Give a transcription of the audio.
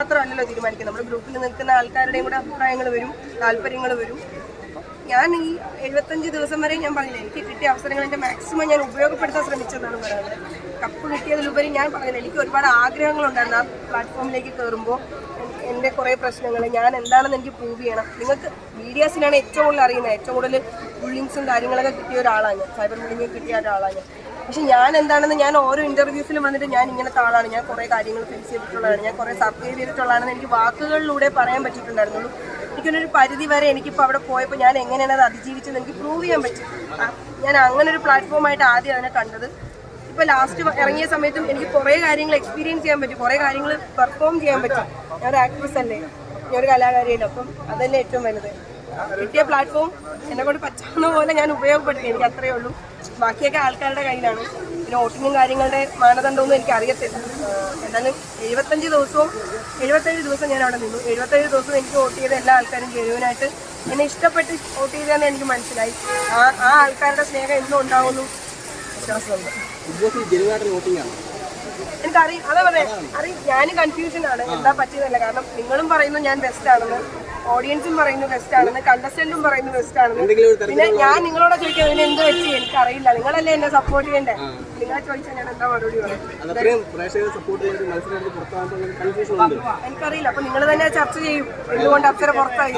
മാത്രമല്ലല്ലോ തീരുമാനിക്കുന്നത്. നമ്മുടെ ഗ്രൂപ്പിൽ നിൽക്കുന്ന ആൾക്കാരുടെയും കൂടെ അഭിപ്രായങ്ങൾ വരും താല്പര്യങ്ങൾ വരും. ഞാൻ ഈ എഴുപത്തഞ്ച് ദിവസം വരെ ഞാൻ പറഞ്ഞില്ല എനിക്ക് കിട്ടിയ അവസരങ്ങൾ എന്റെ മാക്സിമം ഞാൻ ഉപയോഗപ്പെടുത്താൻ ശ്രമിച്ചതെന്നാണ് പറയുന്നത്. കപ്പ് കിട്ടിയതിലുപരി ഞാൻ പറഞ്ഞില്ല എനിക്ക് ഒരുപാട് ആഗ്രഹങ്ങളുണ്ടായിരുന്നു ആ പ്ലാറ്റ്ഫോമിലേക്ക് കയറുമ്പോൾ എന്റെ കുറേ പ്രശ്നങ്ങൾ ഞാൻ എന്താണെന്ന് എനിക്ക് പ്രൂവ് ചെയ്യണം. നിങ്ങൾക്ക് മീഡിയാസിനാണ് ഏറ്റവും കൂടുതൽ അറിയുന്നത്. ഏറ്റവും കൂടുതൽ ബുള്ളിങ്സും കാര്യങ്ങളൊക്കെ കിട്ടിയ ഒരാളാണ് സൈബർ ബുള്ളിങ് കിട്ടിയ ഒരാളാണ് പക്ഷെ ഞാൻ എന്താണെന്ന് ഞാൻ ഓരോ ഇന്റർവ്യൂസിലും വന്നിട്ട് ഞാൻ ഇങ്ങനത്തെ ആളാണ്. ഞാൻ കുറേ കാര്യങ്ങൾ ഫേസ് ചെയ്തിട്ടുള്ളതാണ്. ഞാൻ കുറേ സർവൈവ് ചെയ്തിട്ടുള്ളതാണെന്ന് എനിക്ക് വാക്കുകളിലൂടെ പറയാൻ പറ്റിയിട്ടുണ്ടായിരുന്നുള്ളൂ. എനിക്കൊരു പരിധി വരെ എനിക്കിപ്പോൾ അവിടെ പോയപ്പോൾ ഞാൻ എങ്ങനെയാണ് അത് അതിജീവിച്ചത് എനിക്ക് പ്രൂവ് ചെയ്യാൻ പറ്റും. ഞാൻ അങ്ങനെ ഒരു പ്ലാറ്റ്ഫോമായിട്ട് ആദ്യം അതിനെ കണ്ടത് ഇപ്പോൾ ലാസ്റ്റ് ഇറങ്ങിയ സമയത്തും എനിക്ക് കുറേ കാര്യങ്ങൾ എക്സ്പീരിയൻസ് ചെയ്യാൻ പറ്റും കുറേ കാര്യങ്ങൾ പെർഫോം ചെയ്യാൻ പറ്റും. ഞാൻ ഒരു ആക്ട്രസ് അല്ലേ? ഞാൻ ഒരു കലാകാരിയല്ലേ? അപ്പം അതല്ലേ ഏറ്റവും വലുത്. കിട്ടിയ പ്ലാറ്റ്ഫോം എന്നെ കൊണ്ട് പറ്റാവുന്ന പോലെ ഞാൻ ഉപയോഗപ്പെടുത്തി. എനിക്ക് അത്രയേ ഉള്ളൂ. ബാക്കിയൊക്കെ ആൾക്കാരുടെ കയ്യിലാണ്. പിന്നെ വോട്ടിങ്ങും കാര്യങ്ങളുടെ മാനദണ്ഡമൊന്നും എനിക്ക് അറിയത്തില്ല എന്നാലും എഴുപത്തഞ്ച് ദിവസവും എഴുപത്തേഴ് ദിവസം ഞാൻ അവിടെ നിന്നു. എഴുപത്തേഴ് ദിവസം എനിക്ക് വോട്ട് ചെയ്ത എല്ലാ ആൾക്കാരും ജനുവനായിട്ട് എന്നെ ഇഷ്ടപ്പെട്ട് വോട്ട് ചെയ്തതെന്ന് എനിക്ക് മനസ്സിലായി. ആ ആ ആൾക്കാരുടെ സ്നേഹം എന്നും ഉണ്ടാവുമെന്നും വിശ്വാസമുണ്ട്. എനിക്കറിയാം. അതാ പറയാം അറിയാം. ഞാനും കൺഫ്യൂഷനാണ് എന്താ പറ്റിയതല്ല കാരണം നിങ്ങളും പറയുന്നു ഞാൻ ബെസ്റ്റ് ആണെന്ന്. ഓഡിയൻസും പറയുന്നു ബെസ്റ്റ് ആണെന്ന് കണ്ടസ്റ്റന്റും പറയുന്നു ബെസ്റ്റ് ആണെന്ന്. പിന്നെ ഞാൻ നിങ്ങളോട് ചോദിക്കാൻ പിന്നെ എന്ത് വെച്ച് എനിക്കറിയില്ല. നിങ്ങളല്ലേ എന്നെ സപ്പോർട്ട് ചെയ്യണ്ടേ? നിങ്ങളെ ചോദിച്ചാൽ ഞാൻ എന്താ മറുപടി പറയാം? എനിക്കറിയില്ല. അപ്പൊ നിങ്ങൾ തന്നെ ചർച്ച ചെയ്യും. എന്തുകൊണ്ട് അപ്സര പുറത്തായി?